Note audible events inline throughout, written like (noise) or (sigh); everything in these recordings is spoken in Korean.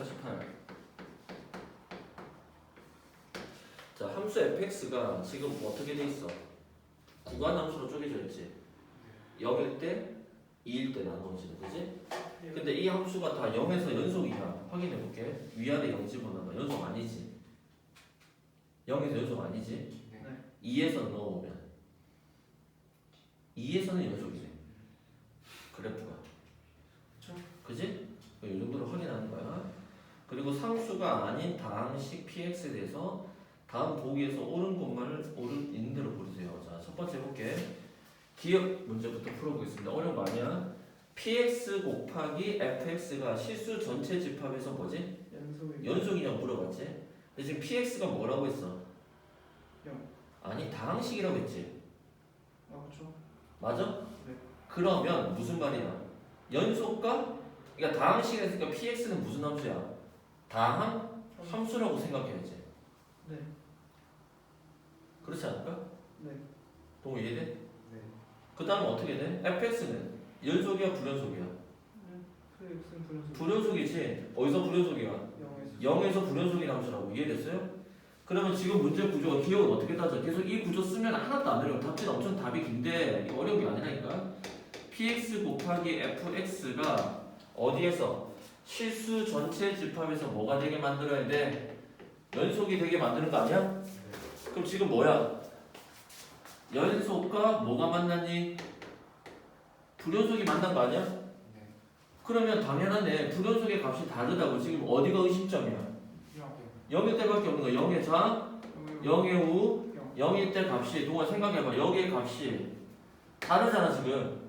148. 자, 함수 fx가 지금 어떻게 돼 있어? 구간 함수로 쪼개져 있지. 0일 때, 2일 때 나눠지는 거지? 근데 이 함수가 다 0에서 연속이야. 확인해 볼게. 위아래 0 집어넣어. 연속 아니지. 0에서 연속 아니지. 2에서 넣어오면 2에서는 연속이네. 그래프가. 그지? 이 정도로 확인하는 거야. 그리고 상수가 아닌 다항식 px에 대해서 다음 보기에서 옳은 것만을 옳은 있는 대로 고르세요. 자, 첫 번째 볼게. 기억 문제부터 풀어보겠습니다. 어려운 거 아니야? px 곱하기 fx가 실수 전체 집합에서 뭐지? 연속이 연속이냐고 물어봤지? 근데 지금 px가 뭐라고 했어? 영. 아니 다항식이라고 했지. 아 그렇죠. 맞아? 네. 그러면 무슨 말이야? 연속과 그러니까 다항식이니까 px는 무슨 함수야? 다항 함수라고 생각해야지. 네. 그렇지 않을까? 네. 동호 이해돼? 네. 그 다음 어떻게 돼? fx는 연속이야 불연속이야? 그 X는 불연속. 불연속이지. 어디서 불연속이야? 0에서 0에서 불연속인 함수라고 이해됐어요? 그러면 지금 문제 구조가 기억은 어떻게 따져? 계속 이 구조 쓰면 하나도 안 어려워. 답지는 엄청 답이 긴데 어려운 게 아니라니까. px 곱하기 fx가 어디에서 실수 전체 집합에서 뭐가 되게 만들어야 돼? 연속이 되게 만드는 거 아니야? 그럼 지금 뭐야? 연속과 뭐가 만났니? 불연속이 만난 거 아니야? 그러면 당연하네. 불연속의 값이 다르다고. 지금 어디가 의심점이야? 0일 때밖에 없는 거야. 0의 자, 0의 우, 0일 때 값이 동안 생각해봐. 여기의 값이 다르잖아 지금.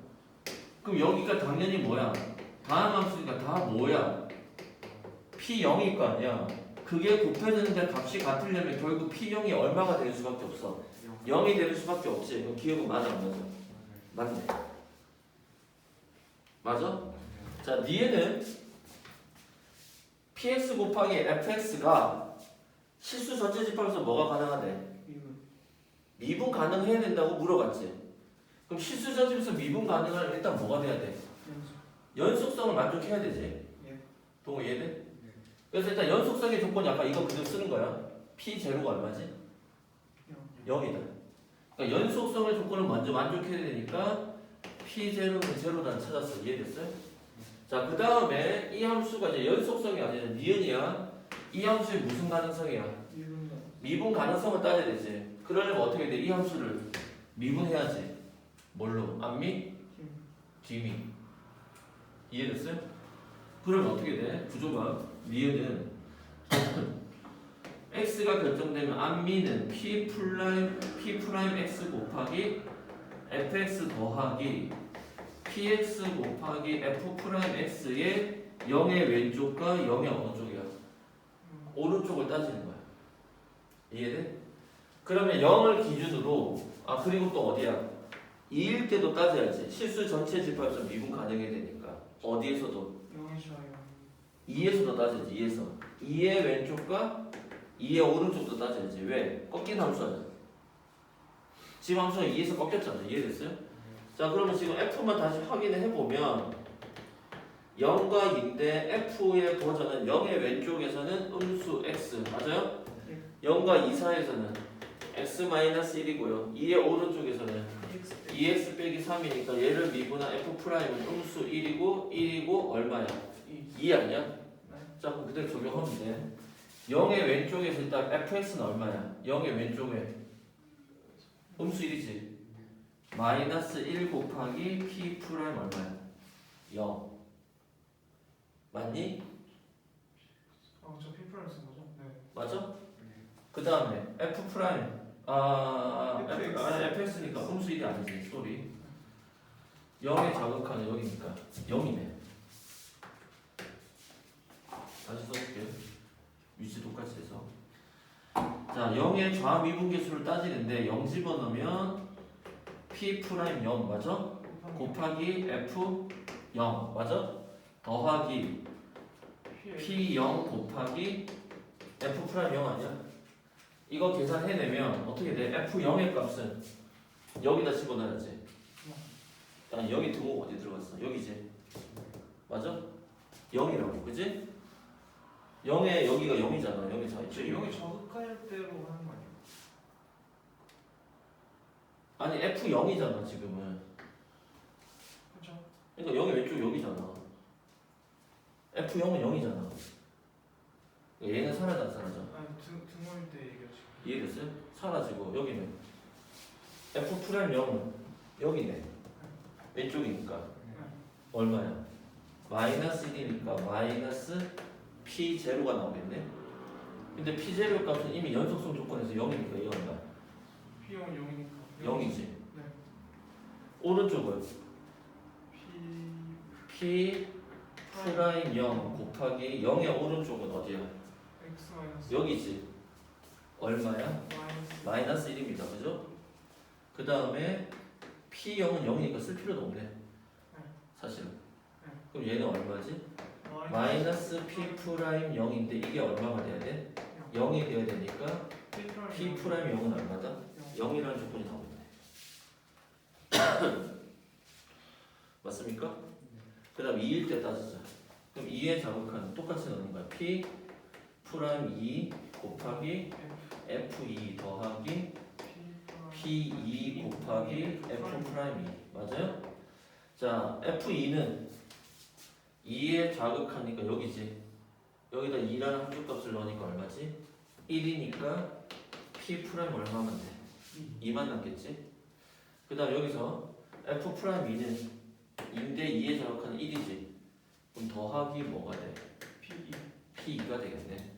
그럼 여기가 당연히 뭐야? 다음 함수니까 다 뭐야? P0일 거 아니야. 그게 곱해지는데 값이 같으려면 결국 P0이 얼마가 될 수밖에 없어. 0이 될 수밖에 없지. 그럼 기억은 맞아 안 맞아? 맞네. 맞아? 자, 뒤에는 px 곱하기 fx가 실수 전체 집합에서 뭐가 가능하대? 미분 가능해야 된다고 물어봤지. 그럼 실수 전체 집합에서 미분 가능하면 일단 뭐가 돼야 돼? 연속. 연속성을 만족해야 되지. 예. 동호 이해돼? 그래서 일단 연속성의 조건이 아까 이거 그대로 쓰는 거야. p 제로가 얼마지? 0 이다. 그러니까 연속성의 조건을 먼저 만족해야 되니까 p 제로는 제로다 찾았어. 이해됐어요? 자, 그 다음에 이 함수가 이제 연속성이 아니라 니은이야. 이 함수의 무슨 가능성이야? 미분 가능성을 따져야 되지. 그러려면 어떻게 돼? 이 함수를 미분해야지. 뭘로? 팀. 뒤미. 이해됐어요? 그러면 어떻게 돼? 구조가 니은은 (coughs) x가 결정되면 앞미는 p 프라임 p 프라임 x 곱하기 fx 더하기 px 곱하기 f 프라임 x의 0의 왼쪽과 0의 어느 쪽이야? 오른쪽을 따지는 거야. 이해돼? 그러면 0을 기준으로 아 그리고 또 어디야? 2일 때도 따져야지. 실수 전체 집합에서 미분 가능해야 되니까 어디에서도 0이 좋아요. 2에서도 따져야지. 2에서 2의 왼쪽과 2의 오른쪽도 따져야지. 왜? 꺾인 함수잖아. 지금 함수가 2에서 꺾였잖아. 이해됐어요? 자 그러면 지금 F만 다시 확인을 해보면 0과 2인데 F의 버전은 0의 왼쪽에서는 음수 X 맞아요? 네. 0과 2 사이에서는 X-1이고요 2의 오른쪽에서는 2X 빼기 3이니까 얘를 미분한 F 프라임은 음수 1이고 1이고 얼마야? 2 아니야? 네. 자 그럼 그대로 적용하면 돼 0의 왼쪽에서 일단 fx는 얼마야? 0의 왼쪽에 음수 1이지 마이너스 1 곱하기 p 프라임 얼마야? 0 맞니? 어저 피플을 쓴 거죠? 네. 맞아? 그 다음에 f 프라임 아 FX. 아 fx니까 음수 1이 아니지 쏘리 0의 자극하는 여기니까 0이네 다시 써볼게요 위치 똑같이 해서 자 0의 좌 미분계수를 따지는데 0 집어넣으면 p 프라임 0 맞아? 곱하기 f 0 맞아? 더하기 p 0 곱하기 f 프라임 0 아니야? 이거 계산해내면 어떻게 돼? f 0의 값은 여기다 집어넣어야지 아니 여기 등호 어디 들어갔어? 여기지 맞아? 0이라고 그지? 0의 여기가 0이잖아. 0의 좌저 있죠. 영이 저극할 때로 하는 거 아니에요? 아니 F0이잖아 지금은. 그렇죠? 그러니까 0의 왼쪽 여기잖아. F0은 0이잖아. 얘는 사라져 안 사라져? 아니 때 얘기하시. 이해됐어요? 사라지고 여기는 F 프라임 0은 여기네. 왼쪽이니까 얼마야? 마이너스 1이니까 마이너스 P 제로가 나오겠네. 근데 P 제로 값은 이미 연속성 조건에서 0이니까 이거 얼마? P 형 0이니까. 0이지. 네. 오른쪽은 P P 프라임 0 곱하기 0의 오른쪽은 어디야? X 마이너스. 여기지. 얼마야? 마이너스. 마이너스 1입니다. 그죠? 그 다음에 P0은 0이니까 쓸 필요도 없네. 사실은. 네. 그럼 얘는 얼마지? 마이너스 P 프라임 0인데 이게 얼마가 돼야 돼? 0이 돼야 되니까 P 프라임. P 프라임 0은 얼마다? 0. 0이라는 조건이 나오네. (coughs) 맞습니까? 그 다음 2일 때 따지자. 그럼 2의 자극하는 똑같이 넣는 거야. P 프라임 2 곱하기 F2 더하기 P2 곱하기 F 프라임 2 맞아요? 자 F2는 2에 자극하니까 여기지 여기다 2라는 함수 값을 넣으니까 얼마지? 1이니까 P 프라임 얼마면 돼? 2만 남겠지? 그 다음 여기서 F 프라임 2는 2인데 2에 자극하는 1이지 그럼 더하기 뭐가 돼? P P2가 되겠네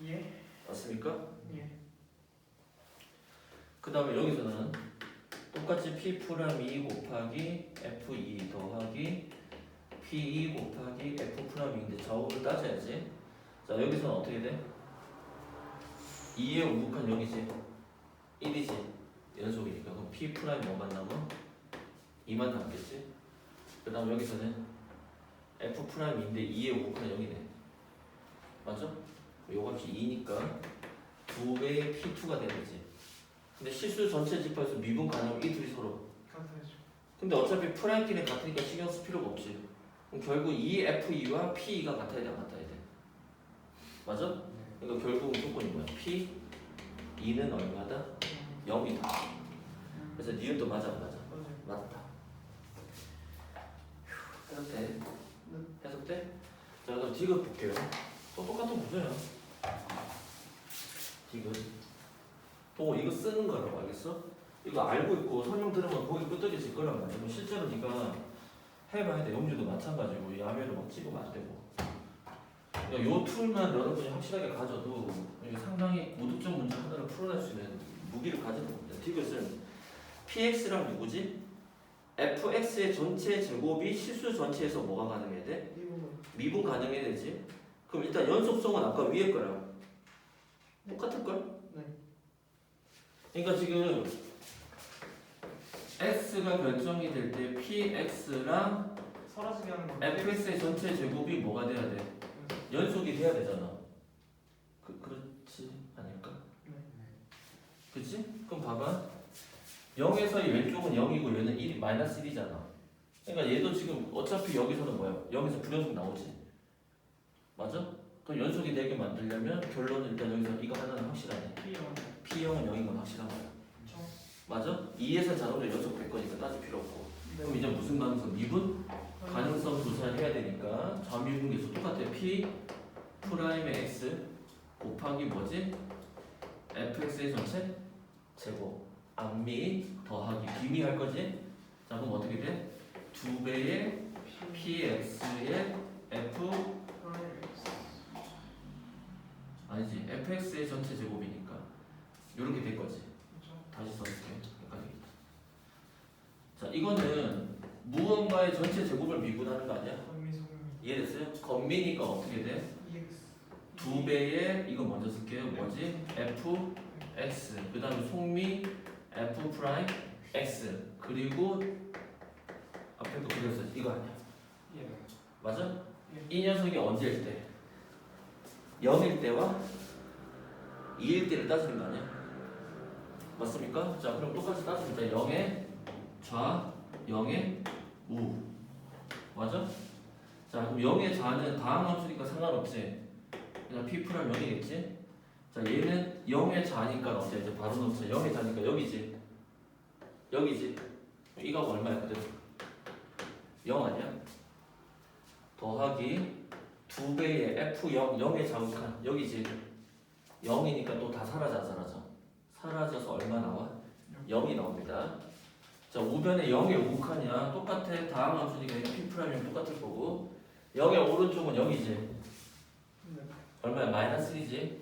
2. 예. 맞습니까? 예. 그 다음에 여기서는 똑같이 P 프라임 2 곱하기 F2 더하기 P2 곱하기 F 프라임 2인데 좌우를 따져야지 자 여기서는 어떻게 돼? 2의 우극한 0이지 1이지 연속이니까 그럼 P 프라임 뭐만 남아? 2만 남겠지 그 다음 여기서는 F 프라임인데 2의 우극한 0이네 맞죠? 요 값이 2니까 두 배의 P2가 되겠지 근데 실수 전체 집합에서 미분 가능하면 이 둘이 서로. 근데 어차피 프라임끼리 같으니까 신경 쓸 필요가 없지 그럼 결국 이 F2와 P2가 같아야 돼 안 같아야 돼 맞아? 그러니까 결국은 조건이 뭐야 P 2는 얼마다? 0이다 그래서 니은도 맞아 안 맞아? 맞아요. 맞다 휴, 해석돼? 해석돼? 자 그럼 디귿 볼게요 또 똑같은 구조야 디귿 보고 이거 쓰는 거라고 알겠어? 이거 알고 있고 설명 들으면 거기 끄떡여질 거란 말이야 그럼 실제로 네가 해봐야 돼 영주도 마찬가지고 야매로 막 찍으면 안 되고 그러니까 요 툴만 여러분이 확실하게 가져도 상당히 고득점 문제 하나를 풀어낼 수 있는 무기를 가지는 겁니다 디귿은 px랑 누구지? fx의 전체 제곱이 실수 전체에서 뭐가 가능해야 돼? 미분 가능해야 되지. 그럼 일단 연속성은 아까 위에 거랑 똑같을 걸? 네. 그러니까 지금 x가 결정이 될 때 px랑 사라지게 하는 거. fx의 전체 제곱이 뭐가 돼야 돼? 연속이 돼야 되잖아. 그 그렇지 않을까? 네. 그치? 그럼 봐봐. 0에서 이 왼쪽은 0이고 얘는 1이 마이너스 1이잖아. 그러니까 얘도 지금 어차피 여기서는 뭐야? 0에서 불연속 나오지. 맞아? 그럼 연속이 되게 만들려면 결론은 일단 여기서 이거 하나는 확실하네. P 형. P형은 0인 건 확실한 거야. 저. 맞아? 2에서 자동으로 연속될 거니까 따질 필요 없고. 그럼 네. 이제 무슨 가능성? 미분? 가능성 조사를 해야 되니까 좌미분계수 똑같아요. P 프라임의 x 곱하기 뭐지? fx의 전체 제곱 암미 더하기 비미 할 거지? 자 그럼 어떻게 돼? 두 배의 px의 f. 아니지 fx의 전체 제곱 이렇게 될 거지. 다시 써줄게. 헷갈리겠다. 자 이거는 무언가의 전체 제곱을 미분하는 거 아니야? 이해됐어요? 건미니까 어떻게 돼? 두 배의 이거 먼저 쓸게요. 뭐지? f x 그 다음에 속미 f 프라임 x 그리고 앞에 거 그렸어 이거 아니야? 예. 맞아? 예. 이 녀석이 언제일 때? 0일 때와 2일 때를 따지는 거 아니야? 맞습니까? 자 그럼 똑같이 따집니다. 0의 좌, 0의 우 맞아? 자 그럼 0의 좌는 다항 함수니까 상관없지 그다음 P 프라임 0이겠지? 자 얘는 0의 자니까 어때? 이제 바로 넣자 0의 자니까 여기지 여기지 이거 얼마야 그대로 0 아니야? 더하기 2배의 F0 0의 자극한 여기지 0이니까 또 다 사라져 안 사라져 사라져서 얼마 나와? 0이 나옵니다 자 우변에 0의 우칸이야 똑같아 다음 함수니까 P 프라임이 똑같을 거고 0의 오른쪽은 0이지 네. 얼마야? 마이너스 1이지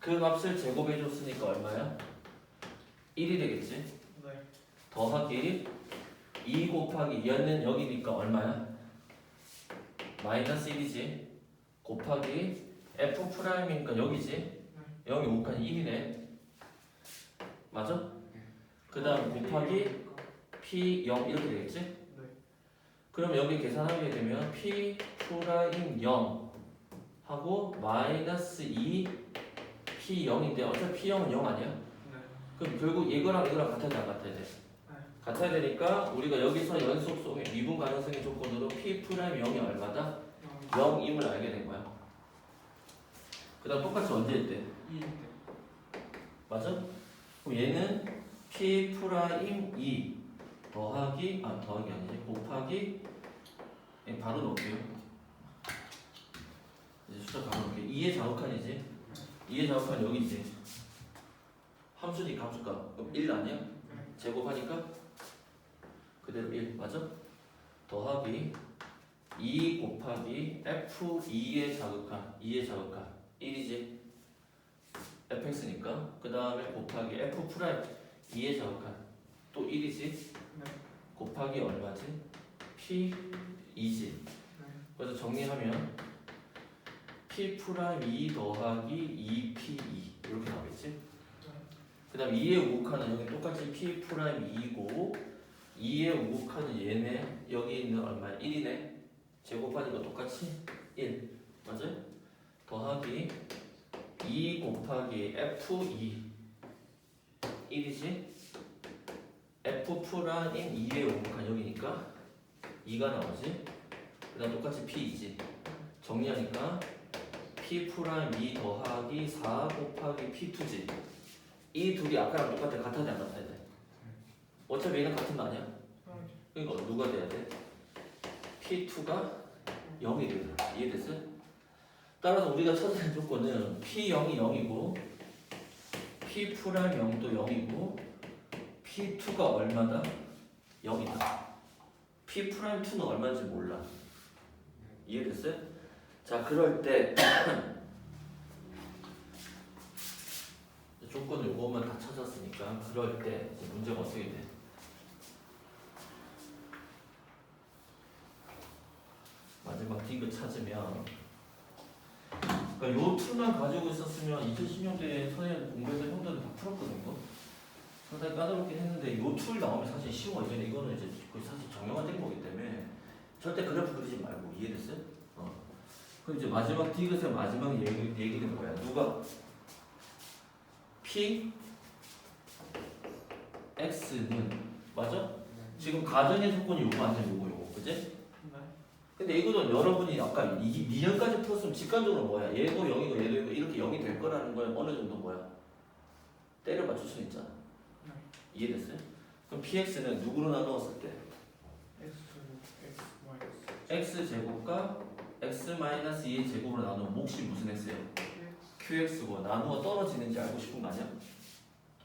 그 값을 제곱해 줬으니까 얼마야? 1이 되겠지 네. 더하기 2 곱하기 2는 여기니까 얼마야? 마이너스 1이지 곱하기 f 프라임이니까 여기지 0이 5칸 1이네 맞아? 그 다음 곱하기 p 0 이렇게 되겠지? 네. 그럼 여기 계산하게 되면 p 프라임 0 하고 마이너스 2 p 0인데 어차피 p 0은 0 아니야? 네. 그럼 결국 이거랑 이거랑 같아야 돼, 안 같아야 돼? 같아야 되니까 우리가 여기서 연속 속의 미분 가능성의 조건으로 p 프라임 0이 얼마다? 0임을 알게 된 거야. 그 다음 똑같이 언제 했대? 2일 맞아? 얘는 p 프라임 2 더하기 아 더하기 아니지 곱하기 예, 바로 넣을게요. 이제 숫자 바로 넣을게요. 2의 자극한이지. 2의 자극한 여기지. 함수니까 함수값. 그럼 1 아니야? 제곱하니까 그대로 1 맞아? 더하기 2 곱하기 f2의 자극한 2의 자극한 1이지 fx니까 그 다음에 곱하기 f 프라임 2의 자극한 또 1이지 네. 곱하기 얼마지? p 2지 네. 그래서 정리하면 p 프라임 2 더하기 2p2 이렇게 나오겠지? 그 다음 2의 우극하는 여기 똑같이 p 프라임 2고 2의 우극하는 얘네 여기 있는 얼마 1이네 제곱하니까 똑같이 1 맞아요? 더하기 2 곱하기 f2 1이지 f 프라임 2의 우극한 여기니까 2가 나오지 그 다음 똑같이 p이지 정리하니까 p 프라임 2 더하기 4 곱하기 p2지 이 둘이 아까랑 똑같아 같아야 돼안 같아야 돼? 어차피 얘는 같은 거 아니야? 그러니까 누가 돼야 돼? P2가 0이 돼야 돼 이해됐어? 따라서 우리가 찾아야 할 조건은 P0이 0이고 P 프라임 0도 0이고 P2가 얼마다? 0이다 P 프라임 2는 얼마인지 몰라 이해됐어요? 자 그럴 때 (clears throat) 조건을 요거만 다 찾았으니까 그럴 때 문제가 어떻게 돼? 마지막 디귿 찾으면 그러니까 요 툴만 가지고 있었으면 2010년대에 선생님 공부해서 형들은 다 풀었거든요. 상당히 까다롭긴 했는데 요 툴 나오면 사실 쉬워 이제는 이거는 이제 거의 사실 정형화된 거기 때문에 절대 그래프 그리지 말고 이해됐어요? 어. 그럼 이제 마지막 디귿의 마지막 얘기, 얘기는 뭐야? 누가 P X는 맞아? 지금 가정의 조건이 요거 아니야 요거 요거 그지? 네. 근데 이거는 여러분이 아까 이 2년까지 풀었으면 직관적으로 뭐야 얘도 0이고 얘도 0이고 이렇게 0이 될 거라는 걸 어느 정도 뭐야 때려 맞출 수 있잖아 네. 이해됐어요? 그럼 PX는 누구로 나누었을 때 X X 마이너스 X 제곱과 X 마이너스 2의 제곱으로 나누면 몫이 무슨 X예요? QX고 나누어 떨어지는지 알고 싶은 거 아니야?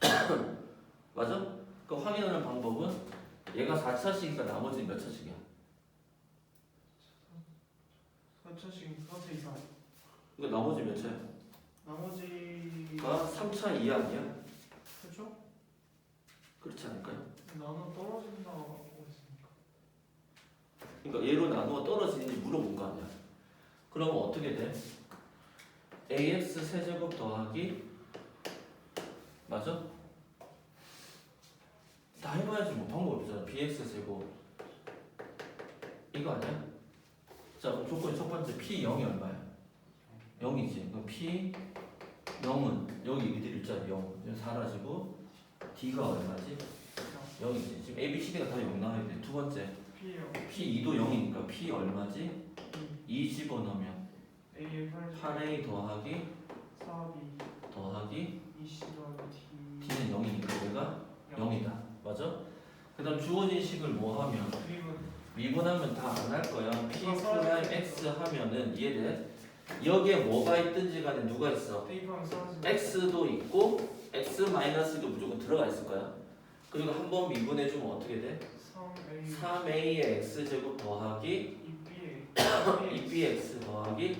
(coughs) 맞아? 그 확인하는 방법은 얘가 4차식이니까 나머지는 몇 차식이야? 4차씩 4차 이상 그러니까 나머지 몇 차야? 나머지가 3차 이하 아니야? 그렇죠? 그렇지 않을까요? 나는 떨어진다고 했으니까 그러니까 얘로 나누어 떨어지는지 물어본 거 아니야? 그러면 어떻게 돼? ax 세제곱 더하기 맞아? 다 해봐야지 뭐 방법 없잖아 bx 세곱 이거 아니야? 자 조건이 첫 번째 p 0이 얼마야? 0이지 그럼 p 0은 여기 이들 일자 0 여기 사라지고 d가 얼마지? 0이지 지금 a, b, c, d가 다 0 나와야 돼 두 번째 P요 P2도 0이니까 P 얼마지? 2 집어넣으면 8 8A 더하기 4B 더하기 20 더하기 D D는 0이니까 얘가 0이다. 맞아? 그 다음 주어진 식을 뭐 하면 미분하면 다 안 할 거야. P 프라임 돼. X 하면은 이해돼? 여기에 뭐가 있든지 간에 누가 있어? X도 있고 X 마이너스도 무조건 들어가 있을 거야. 그리고 한 번 미분해 주면 어떻게 돼? 3A 3A의 X제곱 더하기 2B의 2BX 더하기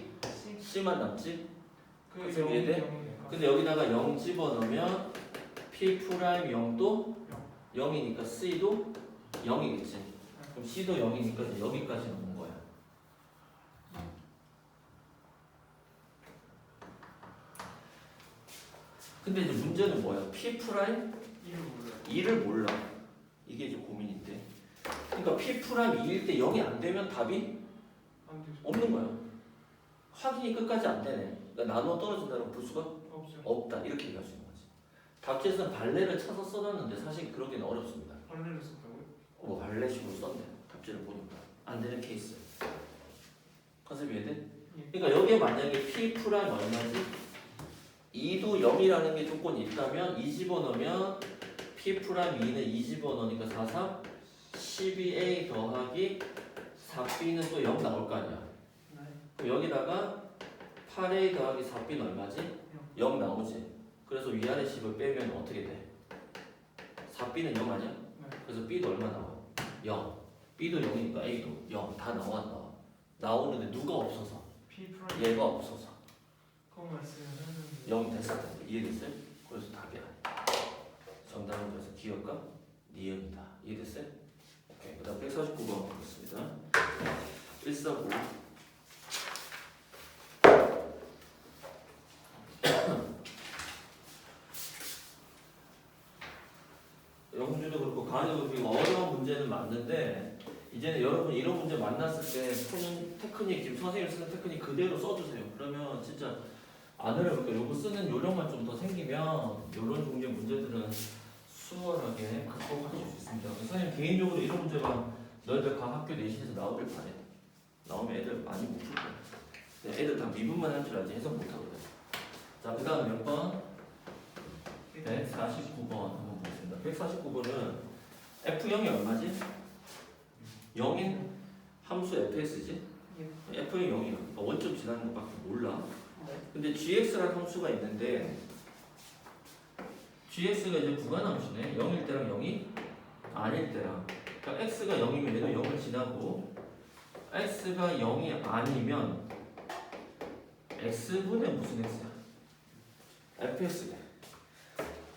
C만 남지? 그 그래서 0이 이해돼? 0이니까 근데 여기다가 0 집어넣으면 P 프라임 0도 0이니까 C도 0이겠지. 그럼 C도 0이니까 이제 여기까지 넣은 거야. 근데 이제 문제는 뭐야? P 프라임 1을 몰라요 2를 몰라. 이게 이제 고민인데. 그러니까 P 프라임 2일 때 0이 안 되면 답이 없는 거야. 확인이 끝까지 안 되네. 그러니까 나눠 떨어진다는 볼 수가 없다. 이렇게 얘기할 수 있는 거지. 답지에서는 발레를 찾아 써놨는데 사실 그러기는 어렵습니다. 발레를 썼다고요? 뭐 발레식으로 썼네. 답지를 보니까 안 되는 케이스. 컨셉 이해돼? 예. 그러니까 여기에 만약에 P 프라임 얼마지? 2도 0이라는 게 조건이 있다면 2 집어넣으면 P 프라임 2는 2 집어넣으니까 4, 4 12A 더하기 4B는 또 0 나올 거 아니야. 네 그럼 여기다가 8A 더하기 4B는 얼마지? 0 나오지. 그래서 위아래 10을 빼면 어떻게 돼? 4B는 0 아니야? 네. 그래서 B도 얼마 나와? 0. B도 0이니까 A도 0. 다 나와? 나오는데 누가 없어서? P 프라임 얘가 없어서. 있으면 했는데 0이 됐을 텐데 이해됐어요? 그래서 답이 아니야. 정답은 그래서 기억과 니은이다. 이해됐어요? 오케이. 그 다음 149번 보겠습니다. 149. (clears throat) 영준도 그렇고 가은이도 그렇고 문제는 맞는데 이제는 여러분 이런 문제 만났을 때 테크닉 지금 선생님 쓰는 테크닉 그대로 써주세요. 그러면 진짜 안 어려울까 요거 쓰는 요령만 좀 더 생기면 이런 종류의 문제들은 수월하게 극복하실 수 있습니다. 선생님 개인적으로 이런 문제가 너희들 각 학교 내신에서 나오길 바래. 나오면 애들 많이 못풀 거야. 애들 다 미분만 할 줄 알지 해석 못 하거든. 자, 그 다음 몇 번? 149번 한번 보겠습니다. 149번은 F0이 얼마지? 0인 함수 fs지? F의 0이야. 그러니까 원점 지나는 것밖에 몰라. 근데 gx라는 함수가 있는데 gx가 이제 부가함수네. 0일 때랑 0이 아닐 때랑. 그러니까 x가 0이면 얘도 0을 지나고 x가 0이 아니면 x분의 무슨 x야? fs네.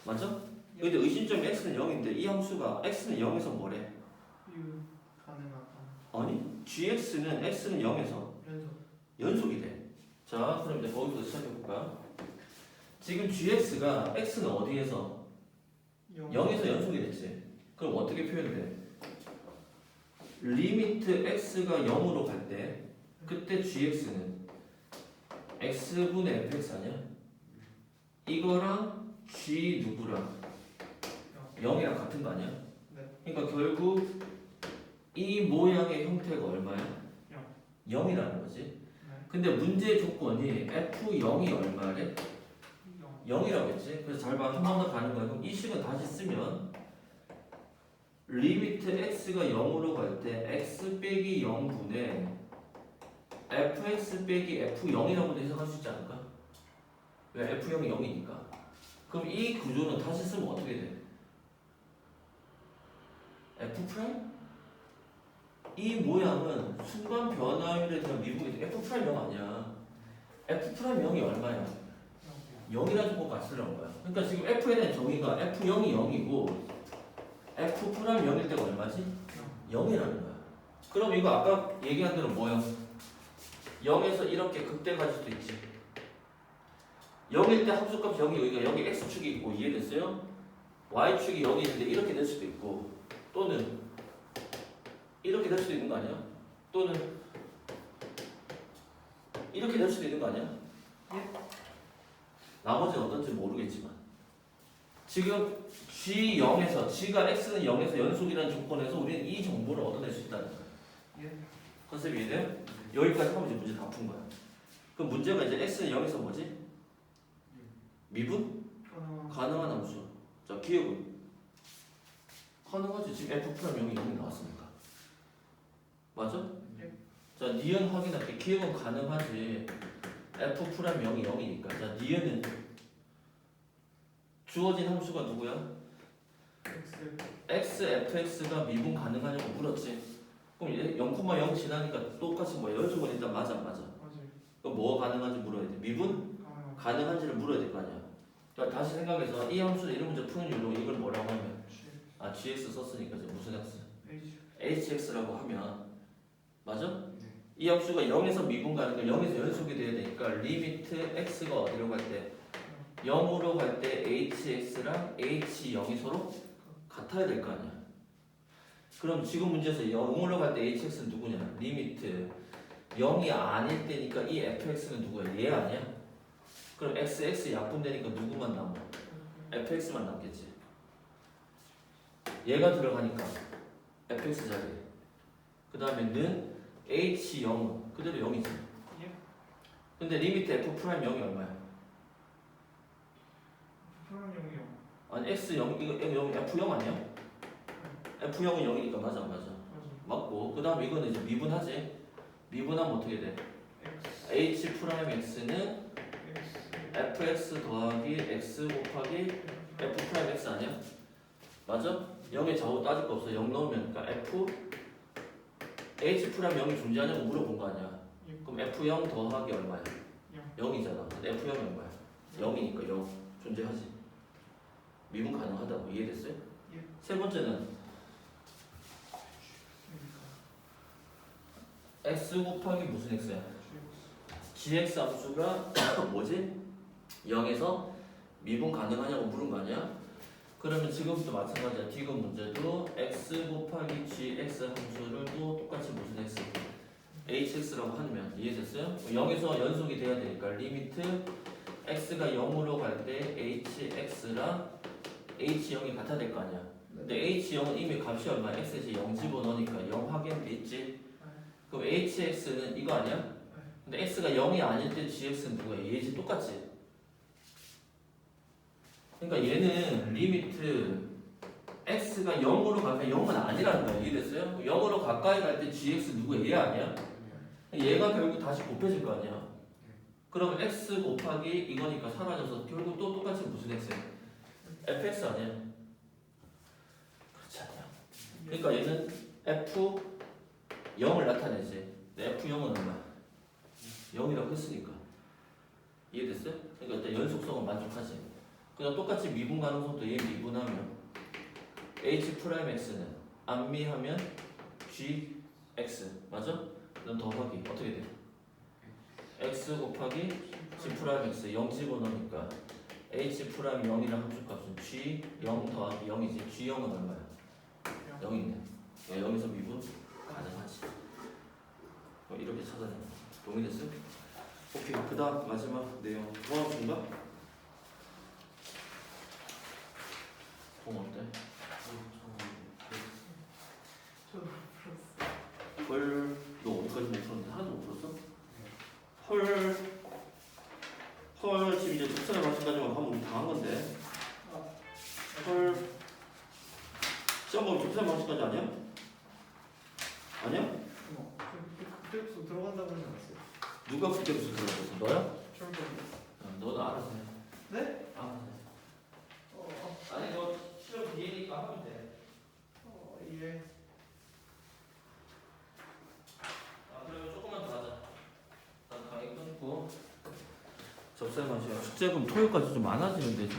맞아? 근데 의심점이 x는 0인데 이 함수가 x는 0에서 뭐래? 유 가능하다 아니 gx는 x는 0에서 연속 연속이 돼. 자, 그럼 이제 거기서 시작해볼까? 지금 gx가 x는 어디에서? 0에서 연속이 됐지. 그럼 어떻게 표현돼? 리미트 x가 0으로 갈 때, 그때 gx는 x분의 fx 아니야? 이거랑 g 누구랑? 0이랑 같은 거 아니야? 네. 그러니까 결국 이 모양의 형태가 얼마야? 0. 0이라는 거지. 네. 근데 문제 조건이 f0이 얼마래? 0 0이라고 했지. 그래서 잘 봐. 한 번 더 가는 거야. 그럼 이 식은 다시 쓰면 리미트 x가 0으로 갈 때 x 빼기 0분의 fx 빼기 f0이라고도 해석할 수 있지 않을까? 왜 f0이 0이니까. 그럼 이 구조는 다시 쓰면 어떻게 돼? F 프라임? 이 모양은 순간 변화율에 대한 돼. f 프라임 0 아니야. f 프라임 0이 얼마야? 0이라는 것과 쓰려는 거야. 그러니까 지금 F에 대한 정의가 F0이 0이고 F 프라임 0일 때가 얼마지? 0이라는 거야. 그럼 이거 아까 얘기한 대로 뭐야? 0에서 이렇게 극대 갈 수도 있지. 0일 때 함수값 0이 여기가 여기 X축이 있고 이해됐어요? Y축이 0이 있는데 이렇게 될 수도 있고 또는 이렇게 될 수도 있는 거 아니야? 또는 이렇게 될 수도 있는 거 아니야? 나머지는 어떤지 모르겠지만 지금 G0에서 G가 X는 0에서 연속이라는 조건에서 우리는 이 정보를 얻어낼 수 있다는 거야 예. 컨셉이 이해돼요? 여기까지 하면 이제 문제 다 푼 거야 그 문제가 이제 x는 0에서 뭐지? 미분? 가능한 가능한 함수. 자, 기억은 가능하지. 지금 f 프라임 0이 0이 나왔으니까. 맞아? 네. 자, 니은 확인할게. 기억은 가능하지. f 프라임 0이 0이니까. 자, 니은은 주어진 함수가 누구야? x x, fx가 미분 가능하냐고 물었지. 그럼 얘0,0 지나니까 똑같이 뭐 여쭤보니 일단 맞아, 안 맞아. 그럼 뭐 가능한지 물어야 돼. 미분 가능한 가능한지를 물어야 될 거 아니야. 그러니까 다시 생각해서 이 함수를 이런 문제 푸는 이유로 이걸 뭐라고 하면 아 gx 썼으니까 이제 무슨? H hx라고 하면 맞아? 네. 이 함수가 0에서 미분 가니까 0에서 연속이 돼야 되니까 리미트 x가 어디로 갈 때? 0으로 갈 때 hx랑 h0이 서로 같아야 될 거 아니야. 그럼 지금 문제에서 0으로 갈 때 hx는 누구냐? 리미트 0이 아닐 때니까 이 fx는 누구야? 얘 아니야? 그럼 xx 약분되니까 누구만 남아? fx만 남겠지. 얘가 들어가니까 fx 자리에. 그 다음에 는 h0 그대로 0이지. 예. 근데 리미트 f 프라임 0이 얼마야? 프로그램 영이요. 아니 x0 이거 0 f0 아니야? f0은 0이니까 맞아 안 맞아. 맞아. 맞고 그 다음에 이거는 이제 미분하지. 미분하면 어떻게 돼? X h 프라임 x는 X fx 더하기 x 곱하기 f 프라임 x 아니야? 맞아? 0의 좌우 따질 거 없어. 0 넣으면 그러니까 f h 프라임 0이 존재하냐고 물어본 거 아니야. 예. 그럼 f0 더하기 얼마야? 영. 0이잖아. 근데 f0이 얼마야? 0이니까 0 존재하지. 미분 가능하다고 이해됐어요? 예. 세 번째는 x 곱하기 무슨 x야? gx 함수가 (coughs) 뭐지? 0에서 미분 가능하냐고 물은 거 아니야? 그러면 지금부터 마찬가지야. 디귿 문제도 x 곱하기 gx 함수를 또 똑같이 무슨 x? hx라고 하면 이해됐어요? 0에서 연속이 돼야 되니까 리미트 x가 0으로 갈 때 hx랑 h0이 같아야 될 거 아니야. 근데 h0은 이미 값이 얼마야? x에서 0 집어넣으니까 0 확인돼 있지? 그럼 hx는 이거 아니야? 근데 x가 0이 아닐 때 gx는 누구야? 얘지 똑같지? 그러니까 얘는 리미트 x가 0으로 가면 0은 아니라는 거야 이해됐어요? 0으로 가까이 갈 때 gx 누구야? 얘 아니야? 얘가 결국 다시 곱해질 거 아니야 그럼 x 곱하기 이거니까 사라져서 결국 또 똑같이 무슨 x야? fx 아니야? 그렇지 않냐? 그러니까 얘는 f 0을 나타내지. f 0은 얼마? 0이라고 했으니까. 이해됐어요? 그러니까 일단 연속성은 만족하지. 그냥 똑같이 미분 가능성도 얘 미분하면 h 프라임 x는 암미하면 g x 맞아? 그럼 더하기 어떻게 돼? x 곱하기 g 프라임 x 0 집어넣으니까 h 프라임 0이라는 함수값은 g 0 더하기 0이지. g 0은 얼마야? 0이네. 0에서 미분 가능하지. 뭐 이렇게 찾아내. 동의됐어요? 오케이. 그다음 마지막 내용. 도와준가? 동 어때? 헐. 너 어디까지 못 풀었는데 하나도 못 풀었어? 헐. 헐. 지금 이제 특선의 방식까지만 하면 우리 다 한 건데. 헐. 시험 보면 특선의 방식까지 아니야? 아니야? 어, 그- 그- 그때부터 들어간다고 하지 않았어요? 누가 그때 무슨 들었어? 너야? 저는 야, 너도 알아서 해. 네? 알아서 해. 어, 어, 아니 너 시험 뒤에니까 하면 돼. 어, 예. 아 그러면 조금만 더 하자. 난 강의 끊고 접수해 마시고 숙제금 토요일까지 좀 많아지는데